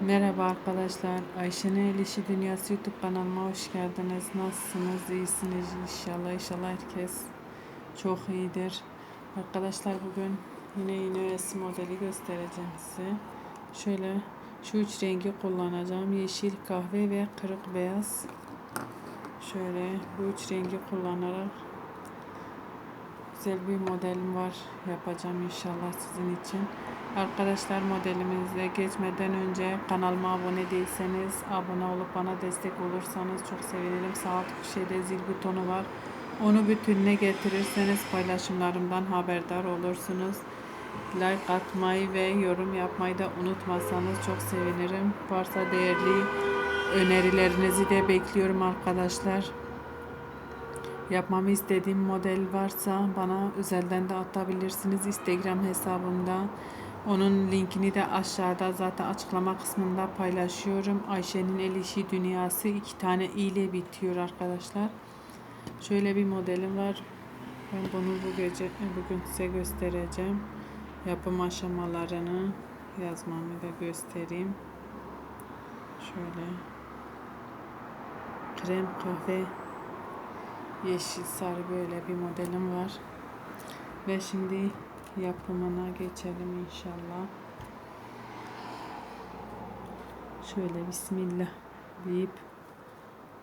Merhaba arkadaşlar. Ayşe'nin El İşi Dünyası YouTube kanalıma hoş geldiniz. Nasılsınız? İyisiniz inşallah. İnşallah herkes çok iyidir. Arkadaşlar bugün yine yine resim modeli göstereceğim size. Şöyle şu üç rengi kullanacağım. Yeşil, kahve ve kırık beyaz. Şöyle bu üç rengi kullanarak güzel bir modelim var. Yapacağım inşallah sizin için. Arkadaşlar modelimize geçmeden önce kanalıma abone değilseniz abone olup bana destek olursanız çok sevinirim. Sağ alt köşede zil butonu var. Onu bütününe getirirseniz paylaşımlarımdan haberdar olursunuz. Like atmayı ve yorum yapmayı da unutmasanız çok sevinirim. Varsa değerli önerilerinizi de bekliyorum arkadaşlar. Yapmamı istediğim model varsa bana özelden de atabilirsiniz Instagram hesabımda. Onun linkini de aşağıda zaten açıklama kısmında paylaşıyorum. Ayşe'nin el işi dünyası iki tane ile bitiyor arkadaşlar. Şöyle bir modelim var. Ben bunu bu gece bugün size göstereceğim. Yapım aşamalarını yazmamı da göstereyim. Şöyle krem kahve yeşil sarı böyle bir modelim var. Ve şimdi yapımına geçelim inşallah. Şöyle bismillah deyip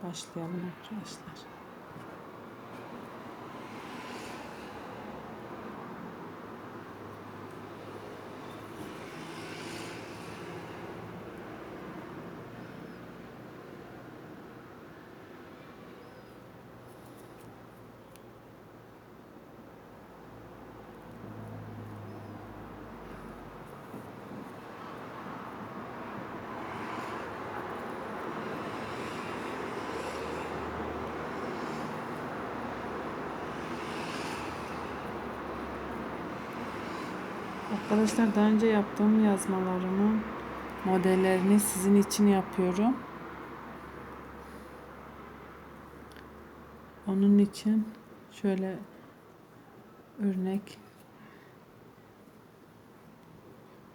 başlayalım arkadaşlar. Arkadaşlar daha önce yaptığım yazmalarımı modellerini sizin için yapıyorum. Onun için şöyle örnek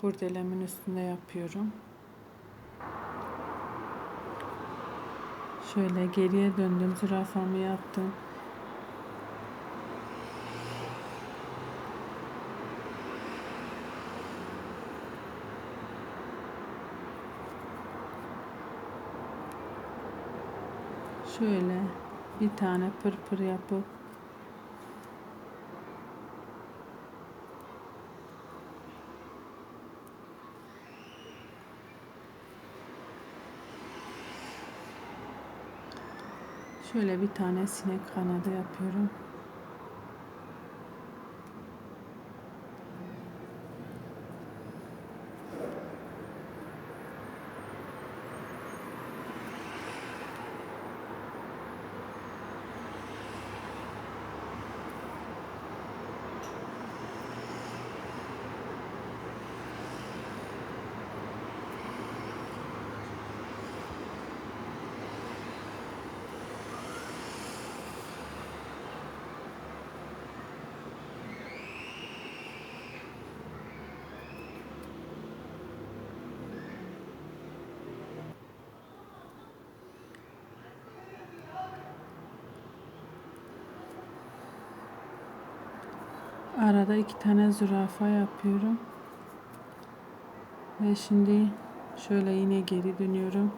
kurdelemin üstünde yapıyorum. Şöyle geriye döndüm zürafamı yaptım. Şöyle bir tane pırpır yapıp Şöyle bir tane sinek kanadı yapıyorum. Arada iki tane zürafa yapıyorum. Ve şimdi şöyle yine geri dönüyorum.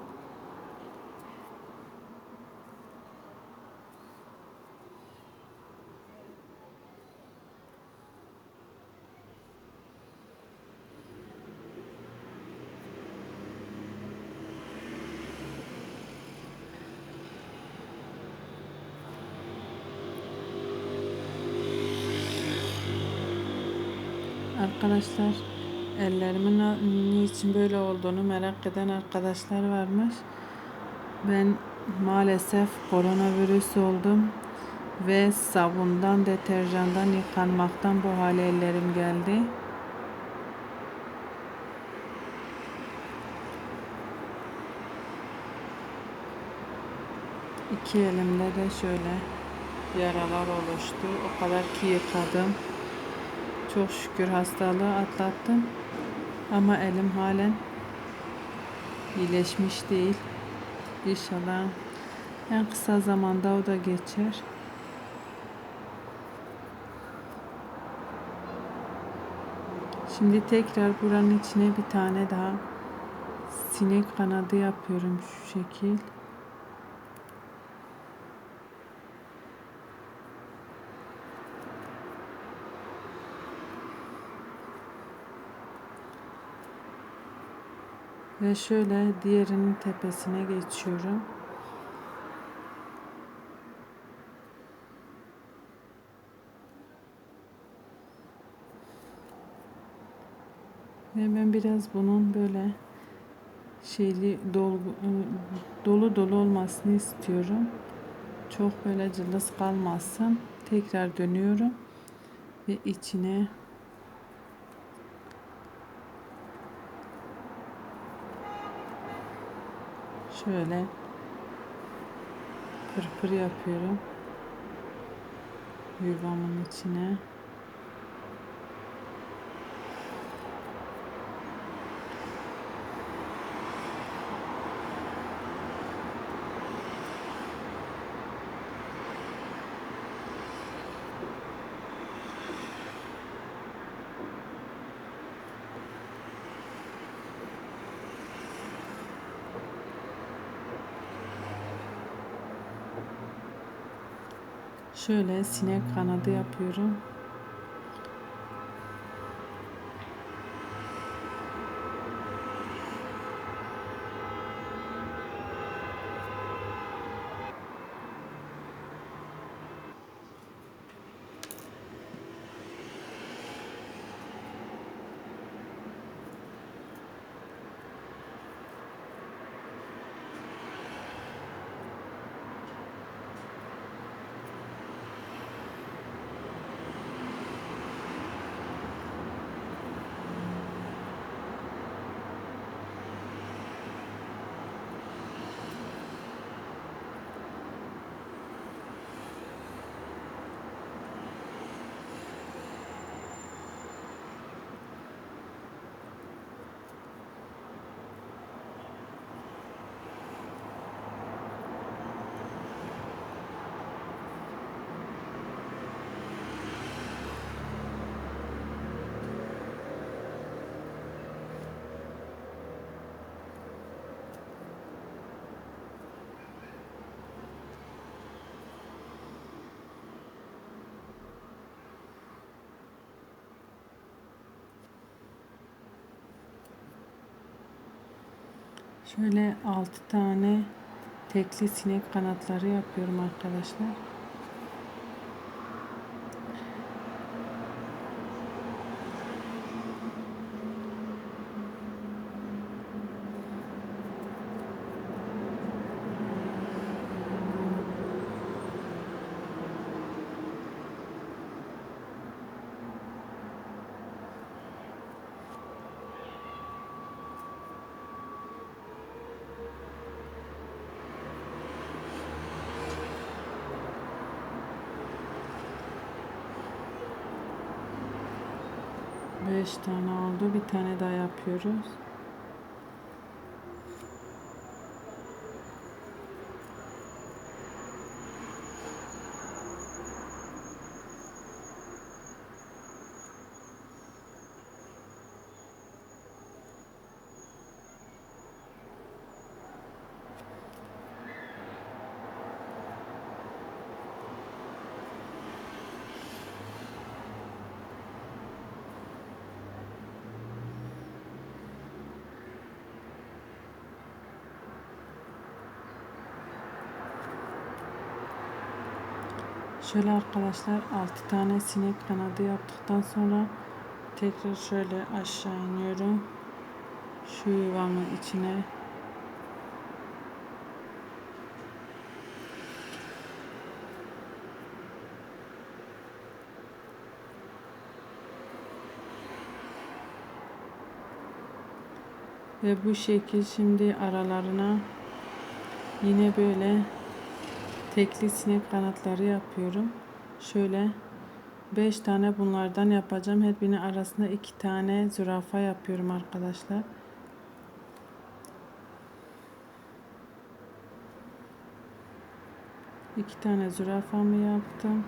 Arkadaşlar ellerimin niçin böyle olduğunu merak eden arkadaşlar varmış. Ben maalesef koronavirüs oldum ve sabundan, deterjandan yıkanmaktan bu hale ellerim geldi. İki elimde de şöyle yaralar oluştu. O kadar ki yıkadım. Çok şükür hastalığı atlattım. Ama elim halen iyileşmiş değil. İnşallah en kısa zamanda o da geçer. Şimdi tekrar buranın içine bir tane daha sinek kanadı yapıyorum şu şekil. Ve şöyle diğerinin tepesine geçiyorum. Ve ben biraz bunun böyle şeyli dolu dolu dolu olmasını istiyorum. Çok böyle cılız kalmasın. Tekrar dönüyorum ve içine şöyle pırpır yapıyorum yuvamın içine. Şöyle sinek kanadı yapıyorum. Şöyle 6 tane tekli sinek kanatları yapıyorum arkadaşlar. Beş tane oldu. Bir tane daha yapıyoruz. Şöyle arkadaşlar 6 tane sinek kanadı yaptıktan sonra tekrar şöyle aşağı iniyorum. Şu yuvamın içine Ve bu şekil şimdi aralarına yine böyle tekli sinek kanatları yapıyorum. Şöyle 5 tane bunlardan yapacağım. Her birinin arasında 2 tane zürafa yapıyorum arkadaşlar. İki tane zürafamı yaptım.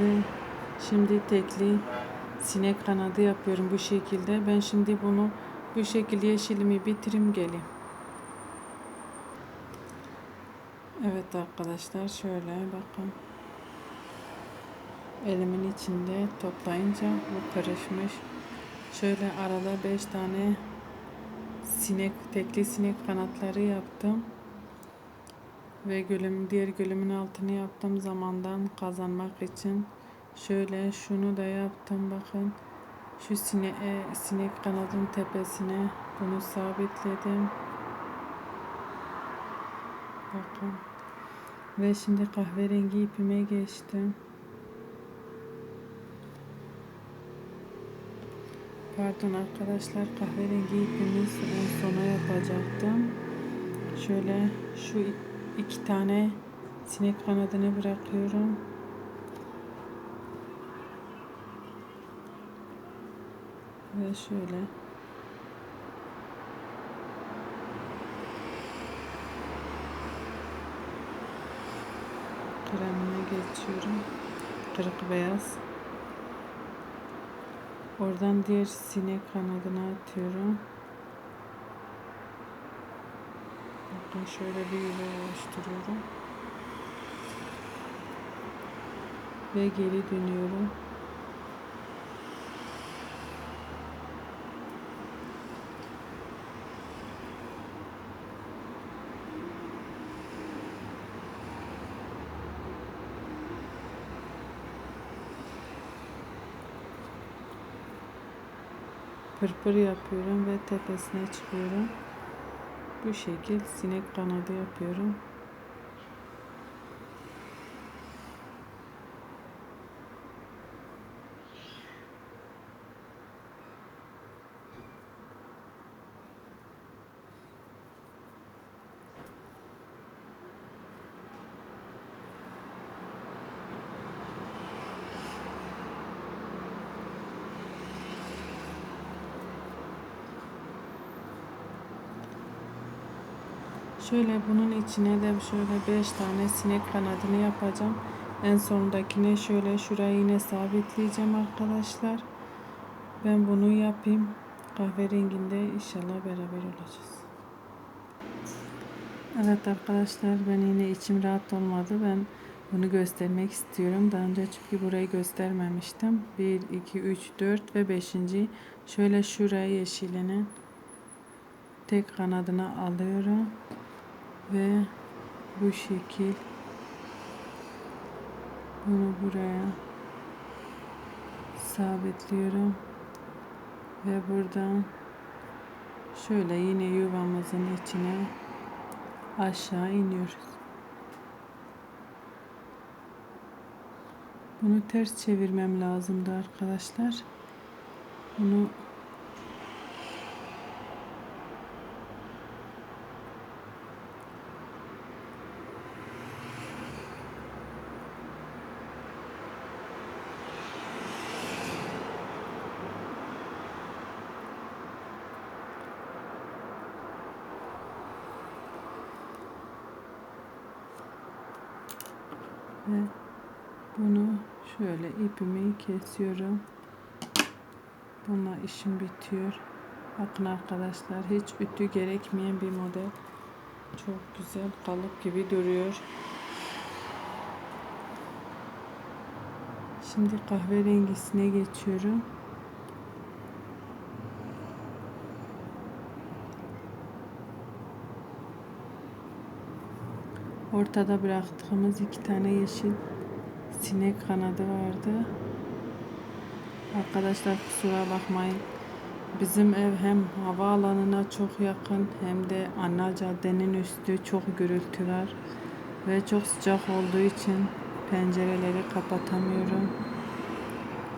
Ve şimdi tekli sinek kanadı yapıyorum bu şekilde. Ben şimdi bunu bu şekilde yeşilimi bitireyim geleyim. Evet arkadaşlar şöyle bakın. Elimin içinde toplayınca bu karışmış. Şöyle arada 5 tane sinek tekli sinek kanatları yaptım. Ve gülüm diğer gülümün altını yaptım zamandan kazanmak için. Şöyle şunu da yaptım bakın. Şu sine, e, sinek kanadın tepesine bunu sabitledim. Bakın. Ve şimdi kahverengi ipime geçtim. Pardon arkadaşlar kahverengi ipimiz en sona yapacaktım. Şöyle şu iki tane sinek kanadını bırakıyorum. Ve şöyle kremine geçiyorum. Kırık beyaz. Oradan diğer sinek kanadına atıyorum. Bakın şöyle bir yuva oluşturuyorum. Ve geri dönüyorum. Pırpır yapıyorum ve tepesine çıkıyorum. Bu şekil sinek kanadı yapıyorum. Şöyle bunun içine de şöyle 5 tane sinek kanadını yapacağım. En sondakine şöyle şurayı yine sabitleyeceğim arkadaşlar. Ben bunu yapayım. Kahverenginde inşallah beraber olacağız. Evet arkadaşlar ben yine içim rahat olmadı. Ben bunu göstermek istiyorum. Daha önce çünkü burayı göstermemiştim. 1, 2, 3, 4 ve 5. Şöyle şuraya yeşilini tek kanadına alıyorum ve bu şekil bunu buraya sabitliyorum ve buradan şöyle yine yuvamızın içine aşağı iniyoruz. Bunu ters çevirmem lazımdı arkadaşlar. Bunu ve bunu şöyle ipimi kesiyorum. Bununla işim bitiyor. Bakın arkadaşlar hiç ütü gerekmeyen bir model. Çok güzel kalıp gibi duruyor. Şimdi kahverengisine geçiyorum. Ortada bıraktığımız iki tane yeşil sinek kanadı vardı. Arkadaşlar kusura bakmayın. Bizim ev hem havaalanına çok yakın hem de ana caddenin üstü çok gürültü var. Ve çok sıcak olduğu için pencereleri kapatamıyorum.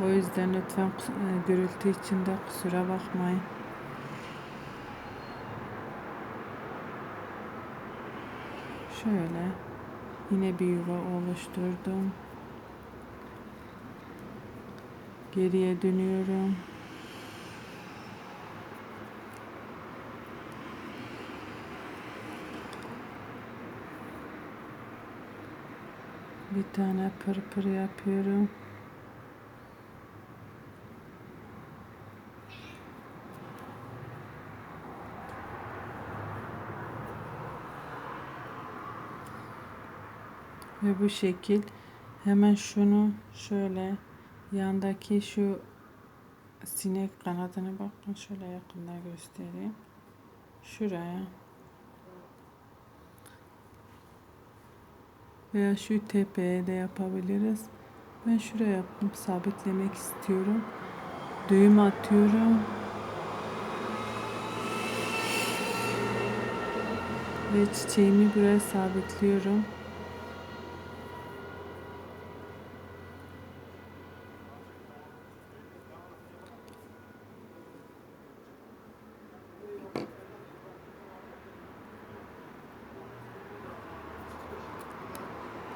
O yüzden lütfen e, gürültü içinde kusura bakmayın. şöyle yine bir yuva oluşturdum. Geriye dönüyorum. Bir tane pırpır pır yapıyorum. Ve bu şekil hemen şunu şöyle yandaki şu sinek kanadını bakın şöyle yakında göstereyim. Şuraya veya şu tepeye de yapabiliriz. Ben şuraya yaptım. Sabitlemek istiyorum. Düğüm atıyorum. Ve çiçeğimi buraya sabitliyorum.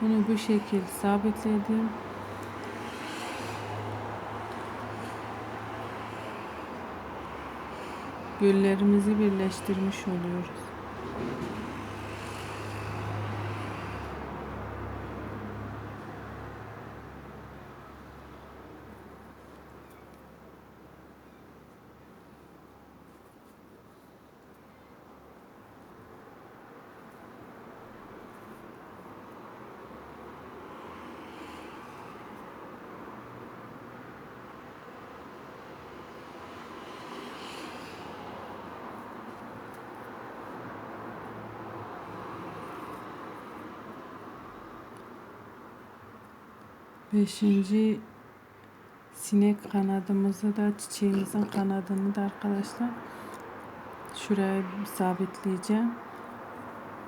Bunu bu şekil sabitledim. Güllerimizi birleştirmiş oluyoruz. Beşinci sinek kanadımızı da çiçeğimizin kanadını da arkadaşlar şuraya sabitleyeceğim.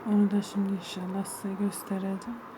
Onu da şimdi inşallah size göstereceğim.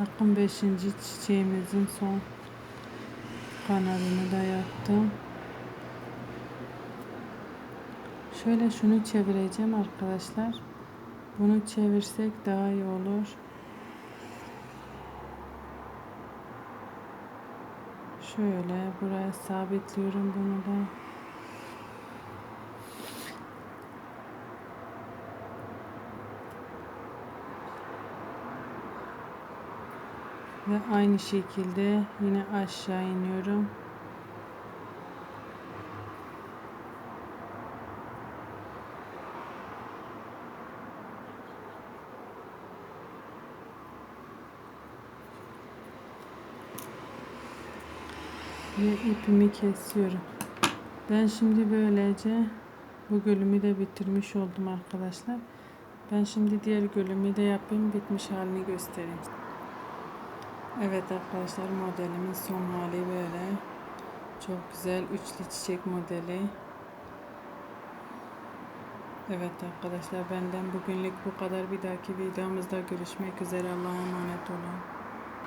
Bakın beşinci çiçeğimizin son kanadını da yaptım. Şöyle şunu çevireceğim arkadaşlar. Bunu çevirsek daha iyi olur. Şöyle buraya sabitliyorum bunu da. Ve aynı şekilde yine aşağı iniyorum. Ve ipimi kesiyorum. Ben şimdi böylece bu gölümü de bitirmiş oldum arkadaşlar. Ben şimdi diğer gölümü de yapayım. Bitmiş halini göstereyim. Evet arkadaşlar modelimin son hali böyle. Çok güzel üçlü çiçek modeli. Evet arkadaşlar benden bugünlük bu kadar. Bir dahaki videomuzda görüşmek üzere. Allah'a emanet olun.